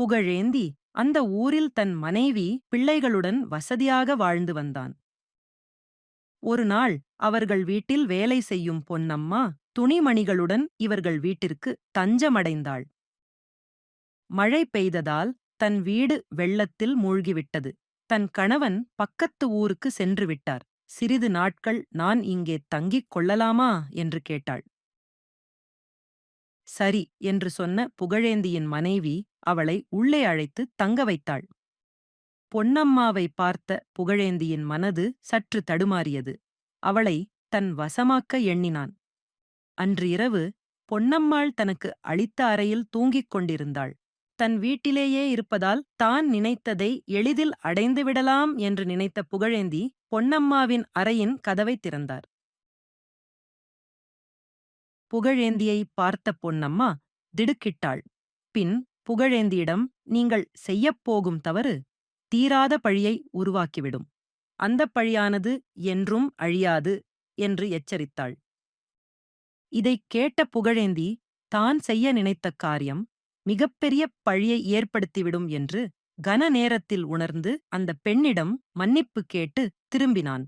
புகழேந்தி அந்த ஊரில் தன் மனைவி பிள்ளைகளுடன் வசதியாக வாழ்ந்து வந்தான். ஒரு நாள் அவர்கள் வீட்டில் வேலை செய்யும் பொன்னம்மா துணிமணிகளுடன் இவர்கள் வீட்டிற்கு தஞ்சமடைந்தாள். மழை பெய்ததால் தன் வீடு வெள்ளத்தில் மூழ்கிவிட்டது. தன் கணவன் பக்கத்து ஊருக்கு சென்று விட்டார். சிறிது நாட்கள் நான் இங்கே தங்கிக் கொள்ளலாமா? என்று கேட்டாள். சரி என்று சொன்ன புகழேந்தியின் மனைவி அவளை உள்ளே அழைத்து தங்க வைத்தாள். பொன்னம்மாவை பார்த்த புகழேந்தியின் மனது சற்று தடுமாறியது. அவளை தன் வசமாக்க எண்ணினான். அன்று இரவு பொன்னம்மாள் தனக்கு அளித்த அறையில் தூங்கிக் கொண்டிருந்தாள். தன் வீட்டிலேயே இருப்பதால் தான் நினைத்ததை எளிதில் அடைந்துவிடலாம் என்று நினைத்த புகழேந்தி பொன்னம்மாவின் அறையின் கதவைத் திறந்தார். புகழேந்தியை பார்த்த பொன்னம்மா திடுக்கிட்டாள். பின் புகழேந்தியிடம் நீங்கள் செய்யப்போகும் தவறு தீராத பழியை உருவாக்கிவிடும். அந்தப் பழியானது என்றும் அழியாது என்று எச்சரித்தாள். இதைக் கேட்ட புகழேந்தி தான் செய்ய நினைத்த காரியம் மிகப்பெரிய பழியை ஏற்படுத்திவிடும் என்று கன நேரத்தில் உணர்ந்து அந்த பெண்ணிடம் மன்னிப்பு கேட்டு திரும்பினான்.